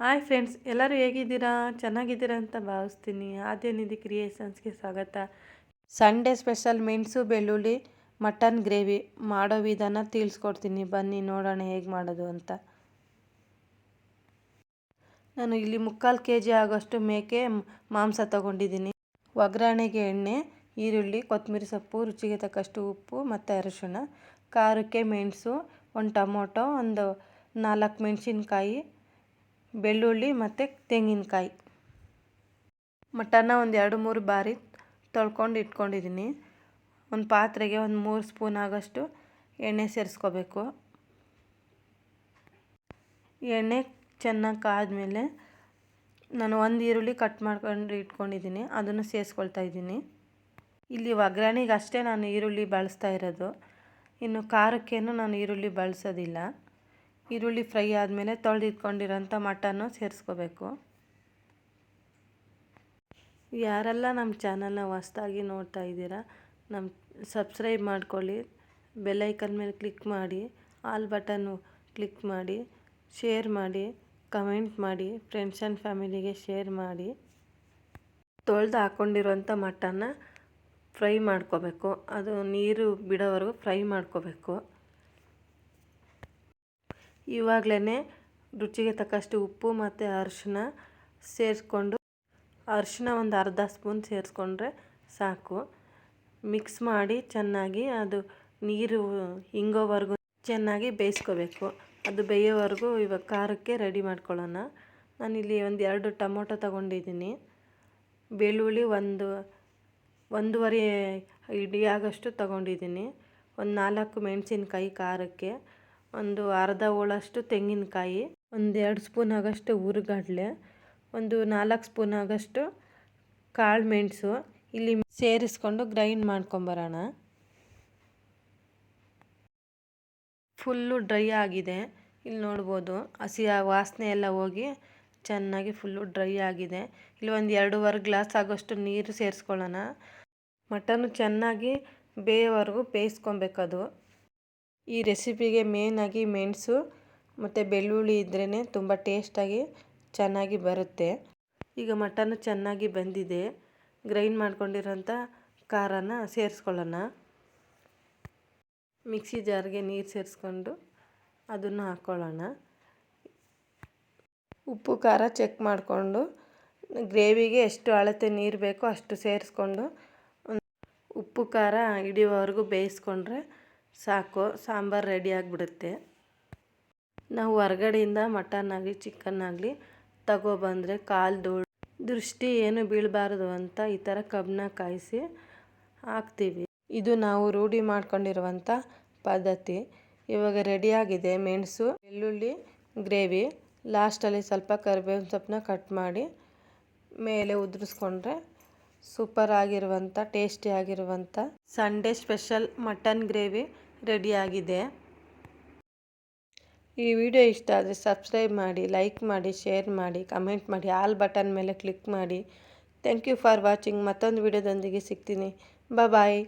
Hi friends, ಎಲ್ಲರೂ ಹೇಗಿದ್ದೀರಾ? ಚೆನ್ನಾಗಿದ್ದೀರಾ ಅಂತ ಭಾವಿಸ್ತೀನಿ. ಆದ್ಯನಿಧಿ ಕ್ರಿಯೇಷನ್ಸ್ಗೆ ಸ್ವಾಗತ. ಸಂಡೇ ಸ್ಪೆಷಲ್ ಮೆಣಸು, ಬೆಳ್ಳುಳ್ಳಿ, ಮಟನ್ ಗ್ರೇವಿ ಮಾಡೋ ವಿಧಾನ ತಿಳಿಸ್ಕೊಡ್ತೀನಿ. ಬನ್ನಿ, ನೋಡೋಣ ಹೇಗೆ ಮಾಡೋದು ಅಂತ. ನಾನು ಇಲ್ಲಿ ಮುಕ್ಕಾಲು ಕೆ ಜಿ ಆಗೋಷ್ಟು ಮೇಕೆ ಮಾಂಸ ತಗೊಂಡಿದ್ದೀನಿ. ಒಗ್ಗರಣೆಗೆ ಎಣ್ಣೆ, ಈರುಳ್ಳಿ, ಕೊತ್ತಂಬರಿ ಸೊಪ್ಪು, ರುಚಿಗೆ ತಕ್ಕಷ್ಟು ಉಪ್ಪು ಮತ್ತು ಅರಿಶಿಣ, ಖಾರಕ್ಕೆ ಮೆಣಸು, ಒಂದು ಟೊಮೊಟೊ, ಒಂದು ನಾಲ್ಕು ಮೆಣಸಿನ್ಕಾಯಿ ಬೆಳ್ಳುಳ್ಳಿ ಮತ್ತು ತೆಂಗಿನಕಾಯಿ. ಮಟನ್ನ ಒಂದು ಎರಡು ಮೂರು ಬಾರಿ ತೊಳ್ಕೊಂಡು ಇಟ್ಕೊಂಡಿದ್ದೀನಿ ಒಂದು ಪಾತ್ರೆಗೆ ಒಂದು ಮೂರು ಸ್ಪೂನ್ ಆಗೋಷ್ಟು ಎಣ್ಣೆ ಸೇರಿಸ್ಕೋಬೇಕು. ಎಣ್ಣೆ ಚೆನ್ನಾಗಿ ಕಾದ್ಮೇಲೆ ನಾನು ಒಂದು ಈರುಳ್ಳಿ ಕಟ್ ಮಾಡ್ಕೊಂಡು ಇಟ್ಕೊಂಡಿದ್ದೀನಿ ಅದನ್ನು ಸೇರಿಸ್ಕೊಳ್ತಾ ಇದ್ದೀನಿ. ಇಲ್ಲಿ ಒಗ್ಗರಣೆಗೆ ಅಷ್ಟೇ ನಾನು ಈರುಳ್ಳಿ ಬಳಸ್ತಾ ಇರೋದು. ಇನ್ನು ಖಾರಕ್ಕೇನು ನಾನು ಈರುಳ್ಳಿ ಬಳಸೋದಿಲ್ಲ. ಈರುಳ್ಳಿ ಫ್ರೈ ಆದಮೇಲೆ ತೊಳೆದಿಟ್ಕೊಂಡಿರೋಂಥ ಮಟನ್ನು ಸೇರಿಸ್ಕೋಬೇಕು. ಯಾರೆಲ್ಲ ನಮ್ಮ ಚಾನಲ್ನ ಹೊಸ್ದಾಗಿ ನೋಡ್ತಾ ಇದ್ದೀರಾ, ನಮ್ಮ ಸಬ್ಸ್ಕ್ರೈಬ್ ಮಾಡ್ಕೊಳ್ಳಿ ಬೆಲ್ಲೈಕನ್ ಮೇಲೆ ಕ್ಲಿಕ್ ಮಾಡಿ, ಆಲ್ ಬಟನ್ನು ಕ್ಲಿಕ್ ಮಾಡಿ, ಶೇರ್ ಮಾಡಿ, ಕಮೆಂಟ್ ಮಾಡಿ, ಫ್ರೆಂಡ್ಸ್ ಆ್ಯಂಡ್ ಫ್ಯಾಮಿಲಿಗೆ ಶೇರ್ ಮಾಡಿ. ತೊಳೆದು ಹಾಕ್ಕೊಂಡಿರೋಂಥ ಮಟನ್ನ ಫ್ರೈ ಮಾಡ್ಕೋಬೇಕು. ಅದು ನೀರು ಬಿಡೋವರೆಗೂ ಫ್ರೈ ಮಾಡ್ಕೋಬೇಕು. ಇವಾಗಲೇ ರುಚಿಗೆ ತಕ್ಕಷ್ಟು ಉಪ್ಪು ಮತ್ತು ಅರಿಶಿನ ಸೇರಿಸ್ಕೊಂಡು, ಅರಿಶಿನ ಒಂದು ಅರ್ಧ ಸ್ಪೂನ್ ಸೇರಿಸ್ಕೊಂಡ್ರೆ ಸಾಕು. ಮಿಕ್ಸ್ ಮಾಡಿ ಚೆನ್ನಾಗಿ ಅದು ನೀರು ಹಿಂಗೋವರೆಗೂ ಚೆನ್ನಾಗಿ ಬೇಯಿಸ್ಕೋಬೇಕು. ಅದು ಬೇಯೋವರೆಗೂ ಇವಾಗ ಖಾರಕ್ಕೆ ರೆಡಿ ಮಾಡ್ಕೊಳ್ಳೋಣ. ನಾನಿಲ್ಲಿ ಒಂದು ಎರಡು ಟೊಮೊಟೊ ತಗೊಂಡಿದ್ದೀನಿ. ಬೆಳ್ಳುಳ್ಳಿ ಒಂದು, ಒಂದೂವರೆ ಇಡಿಯಾಗಷ್ಟು ಆಗೋಷ್ಟು ತಗೊಂಡಿದ್ದೀನಿ. ಒಂದು ನಾಲ್ಕು ಮೆಣಸಿನ್ಕಾಯಿ ಖಾರಕ್ಕೆ. ಒಂದು ಅರ್ಧ ಹೋಳಷ್ಟು ತೆಂಗಿನಕಾಯಿ, ಒಂದು ಎರಡು ಸ್ಪೂನ್ ಆಗೋಷ್ಟು ಹುರ್ಗಡ್ಲೆ, ಒಂದು ನಾಲ್ಕು ಸ್ಪೂನ್ ಆಗೋಷ್ಟು ಕಾಳು ಮೆಣಸು ಇಲ್ಲಿ ಸೇರಿಸ್ಕೊಂಡು ಗ್ರೈಂಡ್ ಮಾಡ್ಕೊಂಬರೋಣ. ಫುಲ್ಲು ಡ್ರೈ ಆಗಿದೆ. ಇಲ್ಲಿ ನೋಡ್ಬೋದು ಹಸಿ ವಾಸನೆ ಎಲ್ಲ ಹೋಗಿ ಚೆನ್ನಾಗಿ ಫುಲ್ಲು ಡ್ರೈ ಆಗಿದೆ. ಇಲ್ಲಿ ಒಂದು ಎರಡೂವರೆ ಗ್ಲಾಸ್ ಆಗೋಷ್ಟು ನೀರು ಸೇರಿಸ್ಕೊಳ್ಳೋಣ. ಮಟನ್ ಚೆನ್ನಾಗಿ ಬೇಯೋವರೆಗೂ ಬೇಯಿಸ್ಕೊಬೇಕದು. ಈ ರೆಸಿಪಿಗೆ ಮೇನಾಗಿ ಮೆಣಸು ಮತ್ತು ಬೆಳ್ಳುಳ್ಳಿ ಇದ್ರೇ ತುಂಬ ಟೇಸ್ಟಾಗಿ ಚೆನ್ನಾಗಿ ಬರುತ್ತೆ. ಈಗ ಮಟನ್ ಚೆನ್ನಾಗಿ ಬಂದಿದೆ. ಗ್ರೈಂಡ್ ಮಾಡ್ಕೊಂಡಿರೋಂಥ ಖಾರನ ಸೇರಿಸ್ಕೊಳ್ಳೋಣ. ಮಿಕ್ಸಿ ಜಾರ್ಗೆ ನೀರು ಸೇರಿಸ್ಕೊಂಡು ಅದನ್ನು ಹಾಕ್ಕೊಳ್ಳೋಣ ಉಪ್ಪು, ಖಾರ ಚೆಕ್ ಮಾಡಿಕೊಂಡು ಗ್ರೇವಿಗೆ ಎಷ್ಟು ಅಳತೆ ನೀರು ಬೇಕೋ ಅಷ್ಟು ಸೇರಿಸ್ಕೊಂಡು ಉಪ್ಪು, ಖಾರ ಹಿಡಿಯೋವರೆಗೂ ಬೇಯಿಸ್ಕೊಂಡ್ರೆ ಸಾಕು, ಸಾಂಬಾರು ರೆಡಿ ಆಗಿಬಿಡುತ್ತೆ. ನಾವು ಹೊರಗಡೆಯಿಂದ ಮಟನ್ ಆಗಲಿ ಚಿಕನ್ ಆಗಲಿ ತಗೊಬಂದರೆ ಕಾಲು ದೃಷ್ಟಿ ಏನು ಬೀಳಬಾರ್ದು ಅಂತ ಈ ಥರ ಕಬ್ಬನ್ನ ಕಾಯಿಸಿ ಹಾಕ್ತೀವಿ. ಇದು ನಾವು ರೂಢಿ ಮಾಡ್ಕೊಂಡಿರುವಂಥ ಪದ್ಧತಿ. ಇವಾಗ ರೆಡಿಯಾಗಿದೆ ಮೆಣಸು, ಬೆಳ್ಳುಳ್ಳಿ, ಗ್ರೇವಿ. ಲಾಸ್ಟಲ್ಲಿ ಸ್ವಲ್ಪ ಕರಿಬೇವಿನ ಸೊಪ್ಪನ್ನ ಕಟ್ ಮಾಡಿ ಮೇಲೆ ಉದುರಿಸ್ಕೊಂಡ್ರೆ ಸೂಪರ್ ಆಗಿರುವಂಥ ಟೇಸ್ಟಿ ಆಗಿರುವಂಥ ಸಂಡೇ ಸ್ಪೆಷಲ್ ಮಟನ್ ಗ್ರೇವಿ ರೆಡಿಯಾಗಿದೆ. ಈ ವಿಡಿಯೋ ಇಷ್ಟ ಆದರೆ ಸಬ್ಸ್ಕ್ರೈಬ್ ಮಾಡಿ, ಲೈಕ್ ಮಾಡಿ, ಶೇರ್ ಮಾಡಿ, ಕಮೆಂಟ್ ಮಾಡಿ, ಆಲ್ ಬಟನ್ ಮೇಲೆ ಕ್ಲಿಕ್ ಮಾಡಿ. Thank you for watching. ಮತ್ತೊಂದು ವಿಡಿಯೋದೊಂದಿಗೆ ಸಿಗ್ತೀನಿ. ಬಾಯ್.